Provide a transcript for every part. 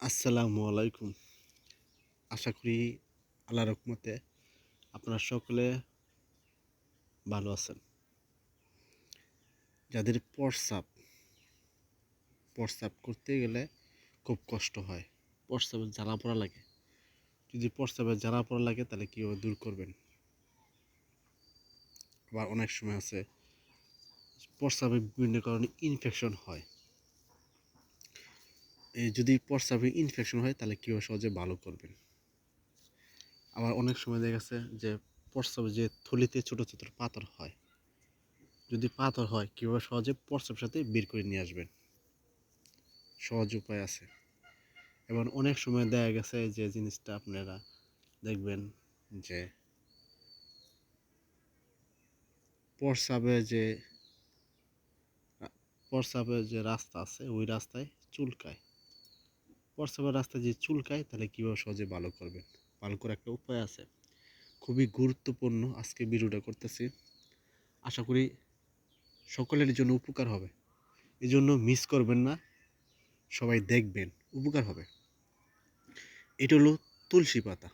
আসসালামু আলাইকুম। আশা করি আল্লাহ রকমতে আপনারা সকলে ভালো আছেন। যাদের প্রস্রাব প্রস্রাব করতে গেলে খুব কষ্ট হয়। প্রস্রাবের জ্বালা পড়া লাগে। যদি প্রস্রাবের জ্বালা পড়া লাগে তাহলে কীভাবে দূর করবেন? আবার অনেক সময় আছে, প্রস্রাবে বিভিন্ন কারণে ইনফেকশন হয়। যদি প্রস্রাবে ইনফেকশন হয়, তাহলে কীভাবে সহজে ভালো করবেন? আবার অনেক সময় দেখা গেছে যে প্রস্রাবে যে থলিতে ছোটো ছোটো পাথর হয়, যদি পাথর হয়, কীভাবে সহজে প্রস্রাবের সাথে বের করে নিয়ে আসবেন? সহজ উপায় আছে। এবং অনেক সময় দেখা গেছে যে, জিনিসটা আপনারা দেখবেন যে প্রস্রাবে যে প্রস্রাবের যে রাস্তা আছে, ওই রাস্তায় চুলকায়। প্রস্রাবের রাস্তায় যে চুলকায়, তাহলে কীভাবে সহজে ভালো করবেন? ভালো করার একটা উপায় আছে। খুবই গুরুত্বপূর্ণ আজকে ভিডিওটা করতেছি। আশা করি সকলের জন্য উপকার হবে। এই জন্য মিস করবেন না। সবাই দেখবেন, উপকার হবে। এটা হলো তুলসী পাতা।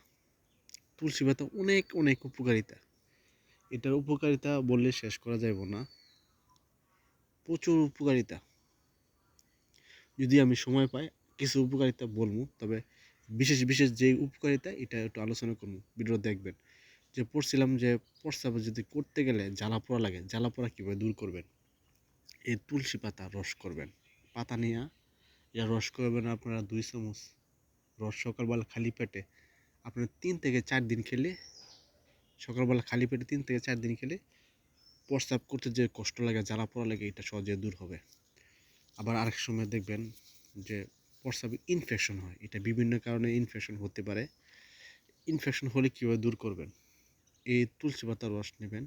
তুলসী পাতা অনেক অনেক উপকারিতা। এটার উপকারিতা বললে শেষ করা যাবে না। প্রচুর উপকারিতা। যদি আমি সময় পাই কিছু উপকারিতা বলব, তবে বিশেষ বিশেষ যে উপকারিতা, এটা একটু আলোচনা করব ভিডিও দেখবেন। যে পড়ছিলাম যে প্রস্তাব যদি করতে গেলে জ্বালা পোড়া লাগে, জ্বালা পোড়া কীভাবে দূর করবেন? এই তুলসী পাতা রস করবেন। পাতা নিয়ে এটা রস করবেন আপনারা দুই চামচ। রস সকালবেলা খালি পেটে আপনার তিন থেকে চার দিন খেলে, সকালবেলা খালি পেটে তিন থেকে চার দিন খেলে প্রস্রাব করতে যে কষ্ট লাগে, জ্বালা পোড়া লাগে, এটা সহজে দূর হবে। আবার আরেক সময় দেখবেন যে প্রস্রাবে ইনফেকশন হয়। এটা বিভিন্ন কারণে ইনফেকশন হতে পারে। ইনফেকশন হলে কীভাবে দূর করবেন? এই তুলসী পাতার রস নেবেন।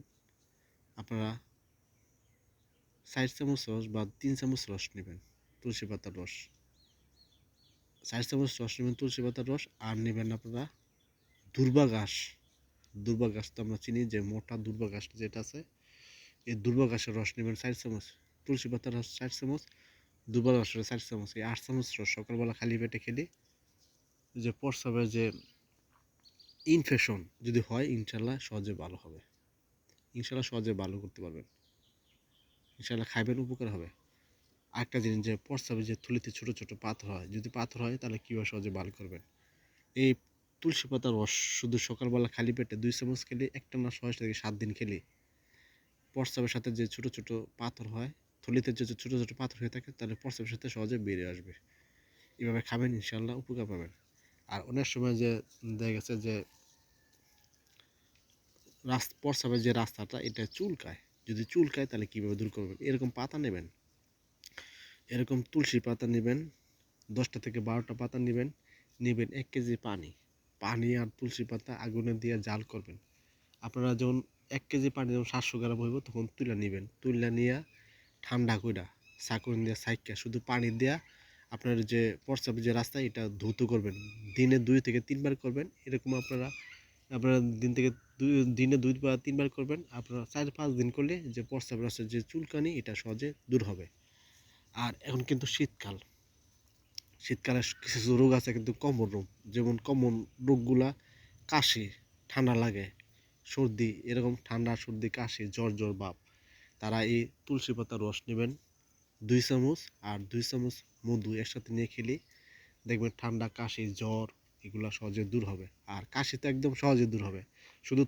আপনারা চার চামচ রস বা তিন চামচ রস নেবেন তুলসী পাতার রস। চার চামচ রস নেবেন তুলসী পাতার রস আর নেবেন আপনারা দুর্বা ঘাস দুর্বা ঘাস তো আমরা চিনি যে মোটা দুর্বা ঘাস যেটা আছে, এই দুর্বা ঘাসের রস নেবেন চার চামচ। তুলসী পাতার রস চার চামচ। দুবার রসের চার চামচ এই আট চামচ সকালবেলা খালি পেটে খেলে যে প্রস্রাবের যে ইনফেকশন যদি হয়, ইনশাল্লাহ সহজে ভালো হবে। ইনশাল্লাহ সহজে ভালো করতে পারবেন। ইনশাল্লাহ খাইবেন, উপকার হবে। আরেকটা জিনিস, যে প্রস্রাবে যে থুলিতে ছোটো ছোটো পাথর হয়, যদি পাথর হয়, তাহলে কীভাবে সহজে ভালো করবেন? এই তুলসী পাতার রস শুধু সকালবেলা খালি পেটে দুই চামচ খেলে একটা না ছয় থেকে সাত দিন খেলে প্রস্রাবের সাথে যে ছোটো ছোটো পাথর হয় থলিতে যে ছোটো ছোটো পাথর হয়ে থাকে তাহলে প্রস্রাবের সাথে সহজে বেরিয়ে আসবে। এভাবে খাবেন ইনশাল্লাহ উপকার পাবেন। আর অনেক সময় যে দেখা গেছে যে রাস্তা প্রস্রাবের যে রাস্তাটা, এটা চুলকায়। যদি চুলকায়, তাহলে কীভাবে দূর করবেন? এরকম পাতা নেবেন। এরকম তুলসী পাতা নেবেন, দশটা থেকে বারোটা পাতা নেবেন নেবেন এক কেজি পানি। পানি আর তুলসী পাতা আগুনে দিয়ে জাল করবেন। আপনারা যখন এক কেজি পানি যখন সাতশো গ্রাম হইব, তখন তুলে নেবেন। তুলে নিয়ে ঠান্ডা কইরা সাকুন দিয়ে সাইকা শুধু পানি দেওয়া আপনার যে প্রস্রাবের যে রাস্তা, এটা ধৌত করবেন। দিনে দুই থেকে তিনবার করবেন, এরকম আপনারা আপনারা দিন থেকে দুই, দিনে দুই বা তিনবার করবেন। আপনারা চার, পাঁচ দিন করলে যে প্রস্রাব রাস্তার যে চুলকানি, এটা সহজে দূর হবে। আর এখন কিন্তু শীতকাল। শীতকালে কিছু কিছু রোগ আছে, কিন্তু কমন রোগ। যেমন কমন রোগগুলা কাশি, ঠান্ডা লাগে, সর্দি, এরকম ঠান্ডা, সর্দি, কাশি, জ্বর জ্বর ভাব তারা এই তুলসী পাতার রস নেবেন। দুই চামচ আর দুই চামচ মধু একসাথে নিয়ে খেলে দেখবেন ঠান্ডা কাশি, জ্বর এগুলো সহজে দূর হবে। আর কাশি তো একদম সহজে দূর হবে। শুধু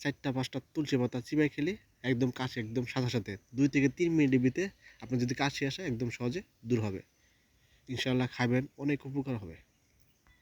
চারটা, পাঁচটা তুলসী পাতা চিবাই খেলে একদম কাশি একদম সাথে সাথে দুই থেকে তিন মিনিটের ভিতরে আপনার যদি কাশি আসে একদম সহজে দূর হবে। ইনশাল্লাহ খাবেন অনেক উপকার হবে।